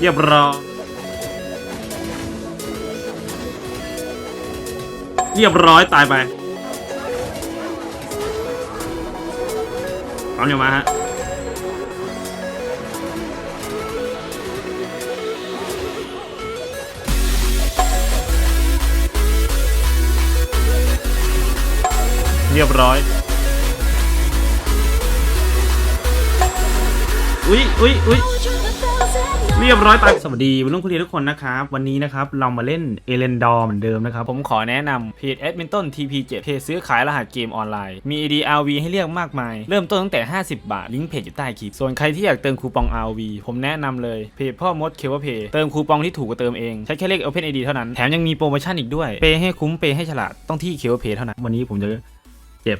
เรียบร้อย เรียบร้อยตายไปเอาอยู่มาฮะเรียบร้อย อุ๊ยอุ๊ยอุ๊ย เรียบร้อยตายสวัสดีวัยรุ่นคุณเรียนทุกคนนะครับ วันนี้นะครับเรามาเล่นเอเลนดอร์เหมือนเดิมนะครับ ผมขอแนะนำเพจ a d m i n t o n TP7 เพจซื้อขายรหัสเกมออนไลน์ มี AD RV ให้เลือกมากมาย เริ่มต้นตั้งแต่ 50 บาท ลิงก์เพจอยู่ใต้คลิป ส่วนใครที่อยากเติมคูปอง RV ผมแนะนำเลยเพจพ่อมดเคเวเพย์เติมคูปองที่ถูกกว่าเติมเอง ใช้แค่เลข Open ID เท่านั้น แถมยังมีโปรโมชั่นอีกด้วย เปย์ให้คุ้มเปย์ให้ฉลาด ต้องที่เคเวเพย์เท่านั้น วันนี้ผมจะเจ็บ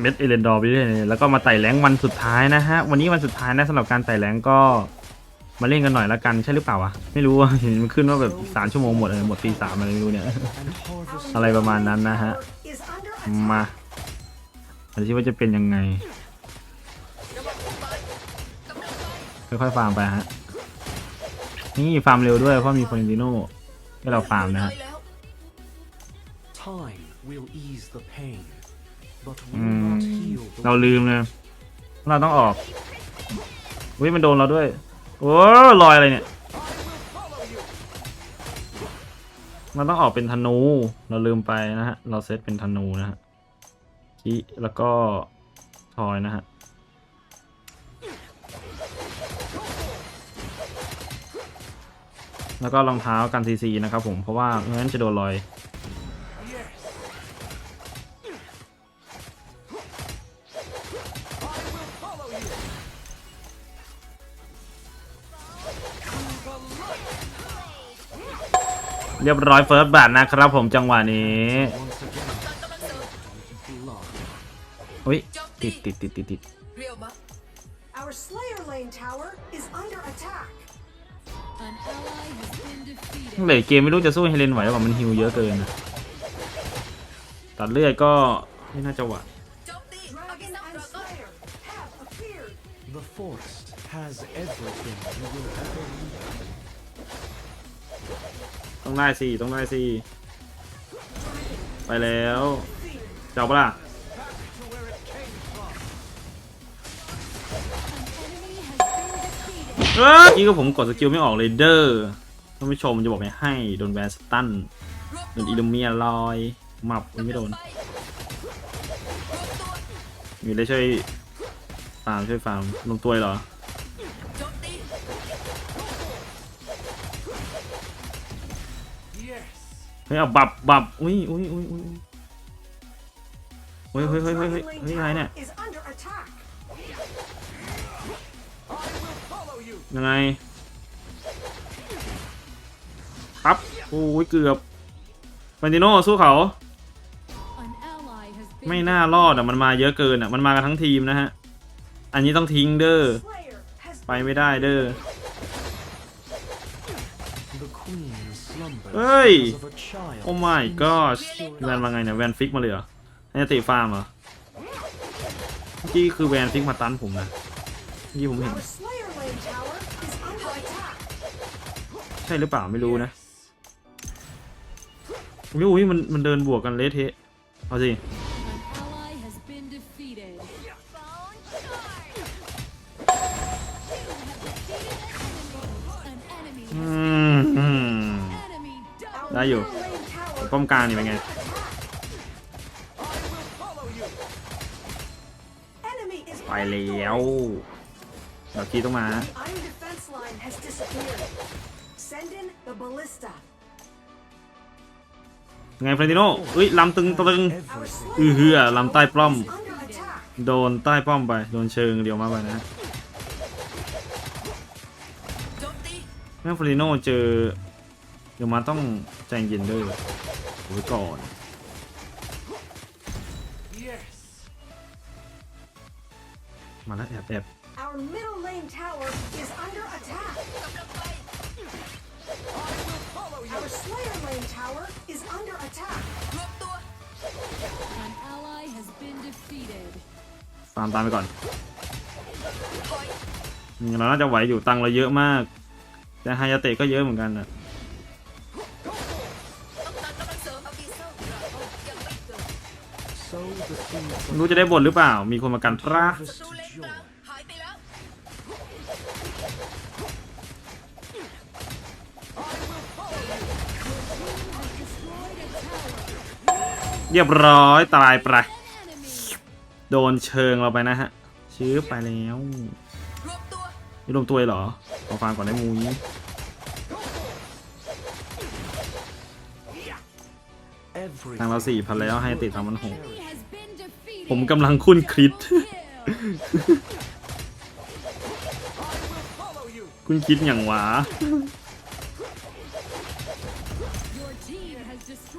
เม็ดเอเลนดอร์ไปเรื่อยๆแล้วก็มาไต่แรงค์วันสุดท้ายนะฮะวันนี้วันสุดท้ายนะสำหรับการไต่แรงค์ก็ มาเล่นกันหน่อยละกันใช่หรือเปล่าวะไม่รู้ว่าเห็นมันขึ้นว่าแบบสามชั่วโมงหมดเลยหมดตีสามอะไรไม่รู้เนี่ย อะไรประมาณนั้นนะฮะมาดูที่ว่าจะเป็นยังไงค่อยๆฟาร์มไปฮะนี่ฟาร์มเร็วด้วยเพราะมีฟอร์นิโน่ให้เราฟาร์มนะฮะ Time will ease the pain, but will อืม not heal the เราลืมเลยเราต้องออกอุ้ยมันโดนเราด้วย โอ้ลอยอะไรเนี่ย มันต้องออกเป็นธนู เราลืมไปนะฮะ เราเซตเป็นธนูนะฮะคีแล้วก็ทอยนะฮะ แล้วก็รองเท้ากันซีซีนะครับผม เพราะว่าไม่งั้นจะโดนลอย เรียบร้อยเฟิร์สบัตนะครับผมจังหวะนี้ once again. Blood. อุ้ยติดติดติดติดติดเรียวมะ Our Slayer Lane Tower is under attack. An ally has been defeated. ตั้งแต่เกมไม่รู้จะสู้เฮเลนไหวหรือเปล่ามันฮิวเยอะเกินนะตัดเลือดก็ไม่น่าจะไหวโจม ต้องได้สิต้องได้สิไปแล้วเจ้าปะล่ะเอ้ยนี่กี้ก็ผมกดสกิลไม่ออกเลยเด้อท่านผู้ชมจะบอกไม่ให้โดนแบนสตันโดนอิลูเมียลอยหมับไม่โดนมีได้ช่วยฟาร์มช่วยฟาร์มลงตัวเหรอ เฮ้ยเอาบับบับอุ้ยอุ้ยอุ้ยอุ้ยอุ้ยเฮ้ยเฮ้ยเฮ้ยเฮ้ยเฮ้ยอะไรเนี่ยยังไงปั๊บโอ้ยเกือบฟันติโน่สู้เขา ไม่น่ารอดอะมันมาเยอะเกินอะมันมากันทั้งทีมนะฮะ อันนี้ต้องทิ้งเด้อไปไม่ได้เด้อ The queen slumbers Hey! because of a child. โอ้ my gosh แวนมาไงเนี่ย แวนฟิกมาเลยเหรออันนี้ติฟาร์มเหรอเมื่อกี้คือแวนฟิกมาตันผมนะเมื่อกี้ผมเห็น Our Slayer Lane Tower is under attack. ใช่หรือเปล่าไม่รู้นะอุ้ยอุ้ยมันมันเดินบวกกันเละเทะ เอาสิ ได้อยู่ป้อมกลางนี่เป็นไงไปแล้วเอาคีต้องมาไงเฟรนติโนอุ้ยลำตึงตึงอือเหือลำใต้ป้อม โดนใต้ป้อมไป โดนเชิงเดียวมาไปนะแม่เฟรนติโนเจอ เดี๋ยวมาต้อง ใจเย็นด้วยไว้ก่อน มาแล้วแอบแอบ Our middle lane tower is under attack. กำลังไป Our Slayer Lane tower is under attack. รวบตัว An ally has been defeated. ฟาร์มตามไปก่อนถอยอืมเราน่าจะไหวอยู่ตังค์เราเยอะมากโแต่ฮายาเตะก็เยอะเหมือนกันอะ ไม่รู้จะได้บทหรือเปล่า มีคนมากันตรา harvest ศัตรูเลนก joy. ลาเรียบร้อยตายไป โดนเชิงเราไปนะฮะ ชื้อไปแล้วรวมตัวนี่รวมตัวเหรอขอฟังก่อนได้มูยทางเราสี่พันแล้วให้ติดทางมันหก ผมกำลังคุ้นคลิด Kill. คุณคิดอย่างหวา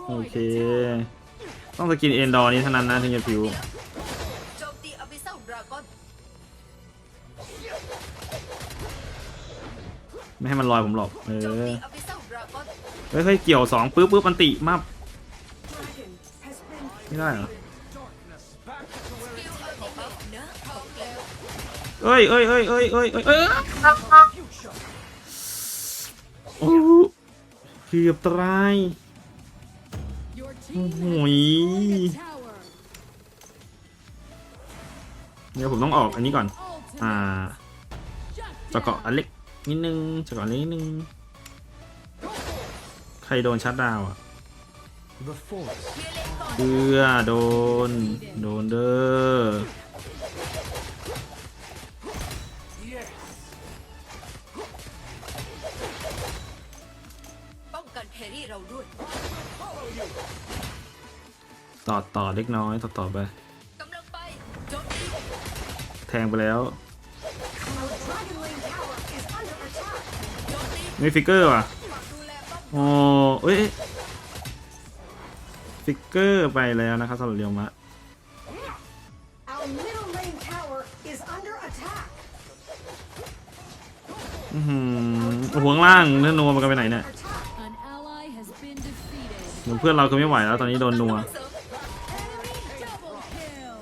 โอเค ต้องสกินเอ็นดอร์นี้เท่านั้นนะถึงจะผิวโจมตีอบิเซลดราก้อนไม่ให้มันลอยผมหรอก เออเฮ้ยเกี่ยวสองปุ๊บปุ๊บมันติมาบไม่ได้เหรอ เอ้ยเอ้ยเอ้ยเอ้ยเอ้ยเอ้ยเอ้ยโอ้เกือบตาย Your team Ôi. has destroyed a tower. เดี๋ยวผมต้องออกอันนี้ก่อน อ่าจะเกาะอันเล็กนิดนึงจะเกาะอันเล็กนิดนึง ใครโดนชัดดาวอะเคลียร์เลนก่อโดน โดนเด้อ ป้องกันแฮร์รี่เราด้วยต่อต่อเล็กน้อยต่อต่อไป กำลังไปโจมตีแทงไปแล้ว our Dragon Lane tower is under attack. โจมตีไม่ฟิกเกอร์ว่ะฝากดูแลป้อมโอ้เอ้ยฟิกเกอร์ไปแล้วนะครับสำหรับเรียวมะ อือหือโอ้โหข้างล่างเนื้อนัวมันกันไปไหนเนี่ย An ally has been defeated. เหมือนเพื่อนเราคือไม่ไหวแล้วตอนนี้โดนนัวเสริม Enemy double kill.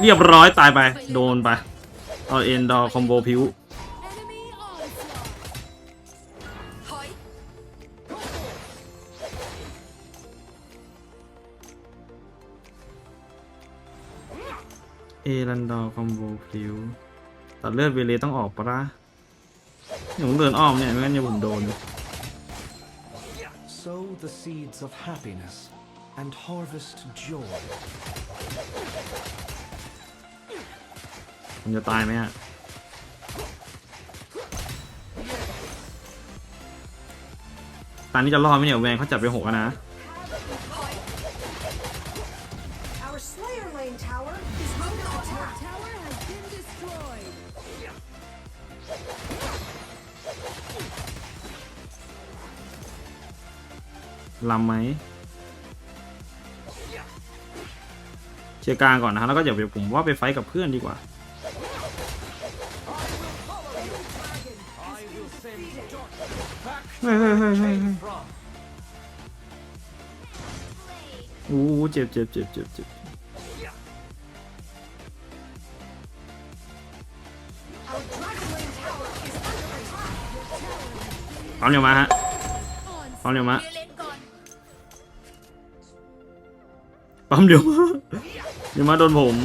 เรียบร้อยตายไป โดนไป เอาเอ็นดอคอมโบพิว เอรันดอร์คอมโบพิวตัดเลือดเวเลต้องออกปะละเดี๋ยวผมเดินอ้อมเนี่ยไม่งั้นเดี๋ยวผมโดน sow the seeds of happiness and harvest joy. ผมจะตายไหมอะตอนนี้จะรอดไหมเนี่ยแวงเขาจับไปหกแล้วนะ Our Slayer Lane tower is under attack. Tower has been destroyed. ลำไหมเชียร์กลางก่อนนะฮะแล้วก็อย่าไปผมว่าไปไฟท์กับเพื่อนดีกว่า เฮ้ยเฮ้ยเฮ้ยเฮ้ยเฮ้ยโอ้โหเจ็บเจ็บเจ็บเจ็บเจ็บ พร้อมเดี๋ยวมาฮะพร้อมเดี๋ยวมาปั๊มเดี๋ยวมาเดี๋ยวมาโดนผม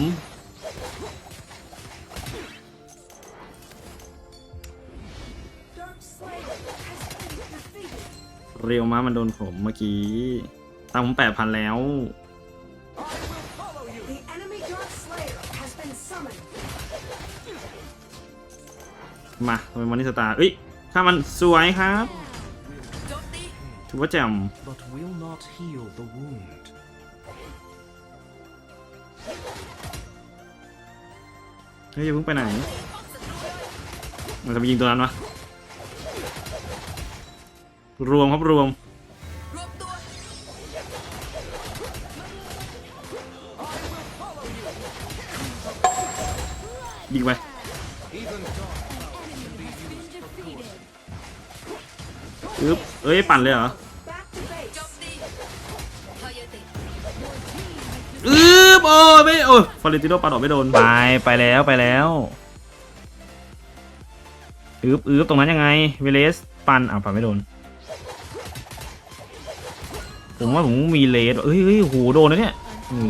เรียวมามันโดนผมเมื่อกี้ตามผมแปดพันแล้ว มาทำไมวันนี้สตาร์เอ้ยถ้ามันสวยครับโจมตีถือว่าแจ่ม but will not heal the wound. เฮ้ยอย่าเพิ่งไปไหนตีป้อมศัตรูเลยมันจะไปยิงตัวนั้นวะรวมครับรวมรวมตัวยิงไป อึ๊บเอ้ยปั่นเลยเหรอ Back to โจ base. มตีพายาติ Your team has บโอ้ไม่โอ้ฟอเรนติโนปาดอกไม่โดนไปไปแล้วไปแล้วอืบอืบตรงนั้นยังไงเวเลสปั่นอะปันไม่โดนผมว่าผมมีเลสเอ้ยเฮ้ยโหโดนนะเนี่ย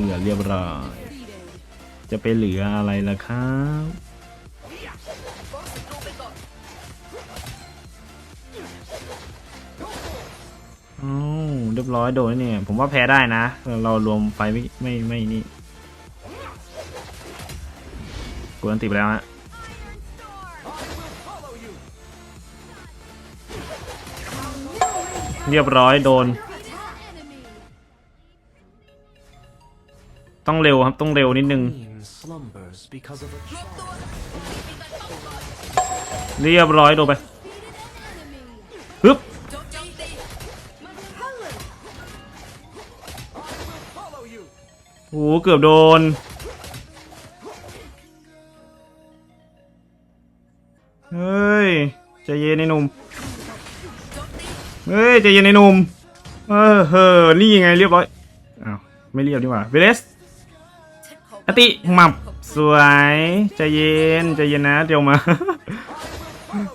เหลือเรียบร้อยจะไปเหลืออะไรล่ะครับ อ้าวเรียบร้อยโดนเนี่ย ผมว่าแพ้ได้นะ เรารวมไฟไม่ไม่ไม่นี่กวนติไปแล้วฮะเรียบร้อยโดน ต้องเร็วครับต้องเร็วนิดนึง เรียบร้อยโดนไปฮึบ โอ้โหเกือบโดน เฮ้ยใจเย็นไอ้หนุ่ม เฮ้ยใจเย็นไอ้หนุ่ม เออเฮ้อนี่ยังไงเรียบร้อย อ้าว ไม่เรียบดีกว่าเวเลสอติหมับสวยใจเย็นใจเย็นนะ เดี๋ยวมา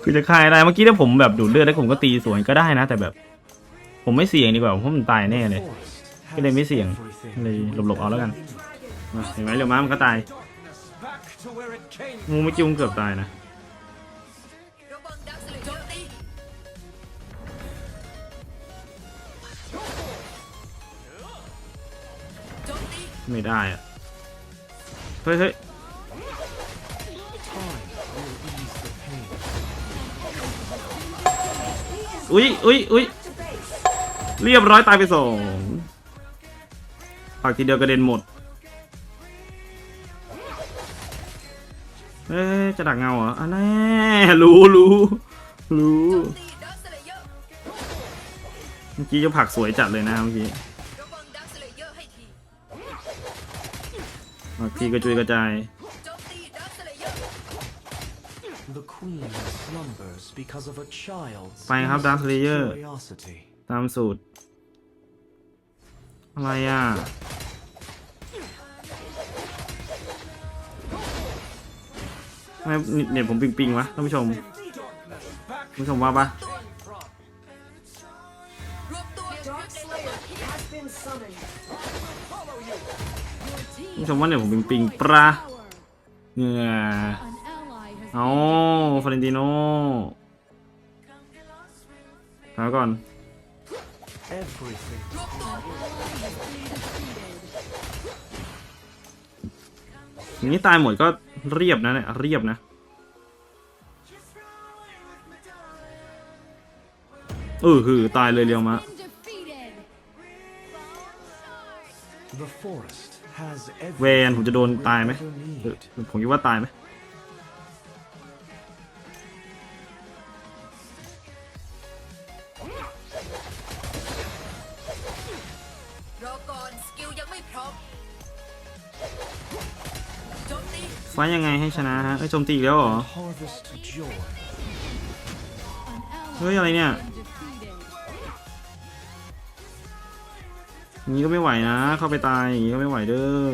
คือจะคายได้เมื่อกี้ถ้าผมแบบดูดเลือดแล้วผมก็ตีสวนก็ได้นะ แต่แบบ ผมไม่เสี่ยงดีกว่าเพราะมันตายแน่เลย ก็เลยไม่เสี่ยงเลยหลบๆเอาแล้วกันเห็นไหมเดี๋ยวม้ามันก็ตาย Back to where it came งูเมื่อกี้มเกือบตายนะไม่ได้อะเฮ้ยเฮ้ยอุ้ยอุ้ยอุ้ยเรียบร้อยตายไปสอง ผักทีเดียวกระเด็นหมด เอ๊ะจะดักเงาเหรออันแน่รู้รู้รู้โจมตีดักสเลเยอร์เมื่อกี้จะผักสวยจัดเลยนะเมื่อกี้ระวังดักสเลเยอร์ให้ทีผักทีกระจุยกระจายโจมตีดักสเลเยอร์ The queen slumbers because of a child's ไปครับ Dark Slayer curiosity. ตามสูตร อะไรอะ ไมเน็ตผมปิงปิงวะท่านผู้ชมท่านผู้ชมว่าปะท่านผู้ชมว่าเน็ตผมปิงปิงปลาเงือเอ้ฟลอเรนติโน่ถอยก่อนนี้ตายหมดก็ เรียบนะเนี่ยเรียบนะเออคือตายเลยเรียวมะ Been defeated. the forest has เวนผม everything จะโดนตายไหมผมคิดว่าตายไหมรอก่อนสกิลยังไม่พร้อม โจมตีไฟยังไงให้ชนะฮะไอ้ยโจมตีอีกแล้วเหรอ เฮ้ย อะไรเนี่ยนี้ก็ไม่ไหวนะ เข้าไปตายอย่างนี้ก็ไม่ไหวเด้อ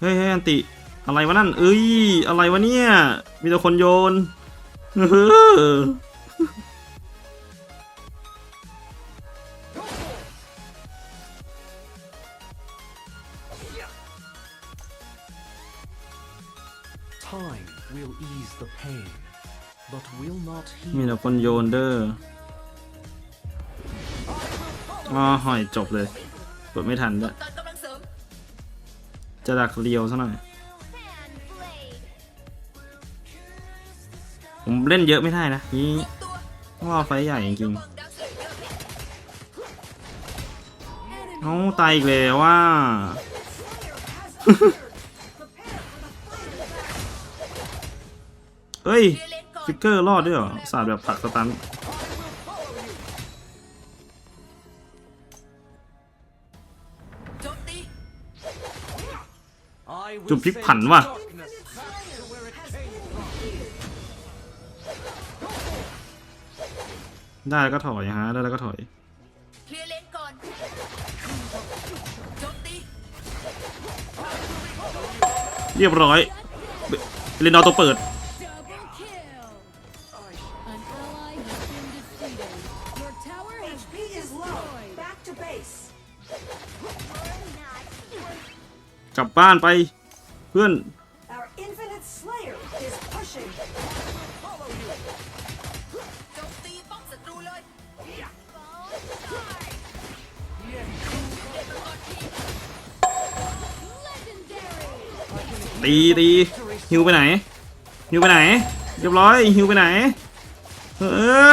เฮ้ยเฮ้ยอันติ อะไรวะนั่น เอ้ย อะไรวะเนี่ย มีแต่คนโยนเออ will ease the pain, but will not มี heal. แต่คนโยนเด้ออ๋อหอยจบเลยกดไม่ทันด้วยการกำลังเสริมจะดักเรียวซะหน่อยผมเล่นเยอะไม่ได้นะนี่รวมตัวต้องรอไฟใหญ่จริงระวังดักสเลเยอร์ให้ทีๆเอ้าตายอีกแล้วว่าเฮ้ย เฮ้ยฟิกเกอร์รอดด้วยเหรอศาสตร์แบบผักสตันจุดพลิกผันว่ะได้แล้วก็ถอยฮะ ได้แล้วก็ถอย เรียบร้อย เลนดอตัวเปิด กลับบ้านไปเพื่อน Our infinite slayer is pushing. โจมตีป้องศัตรูเลย Legendary. ตีตีฮิวไปไหนฮิวไปไหน เรียบร้อยฮิวไปไหน เออ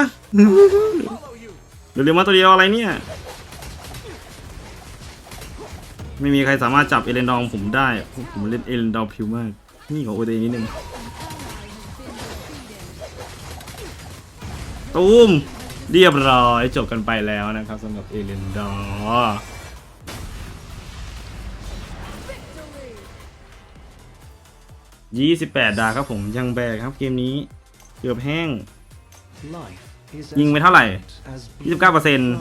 เดี๋ยวเรียกมาตัวเดียวอะไรเนี่ย ไม่มีใครสามารถจับเอเลนดองผมได้ ผมเล่นเอเลนดองพิวมาก นี่ขอโอเดนิดนึงตูมเรียบร้อยจบกันไปแล้วนะครับสำหรับเอเลนดอร์ยี่สิบแปดดาครับผมยังแบกครับเกมนี้เกือบแห้ง ยิงไปเท่าไหร่ยี่สิบเก้าเปอร์เซ็นต์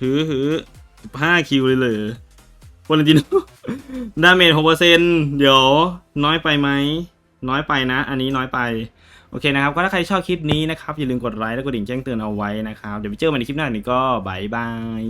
หือหือห้าคิวเลยเลย วาเลันติโนดาเมจหกเปอร์เซ็นเดี๋ยวน้อยไปไหม น้อยไปนะ อันนี้น้อยไป โอเคนะครับ ก็ถ้าใครชอบคลิปนี้นะครับ อย่าลืมกดไลค์และกดดิ่งแจ้งเตือนเอาไว้นะครับ เดี๋ยวไปเจอกันในคลิปหน้านี้ก็บายบาย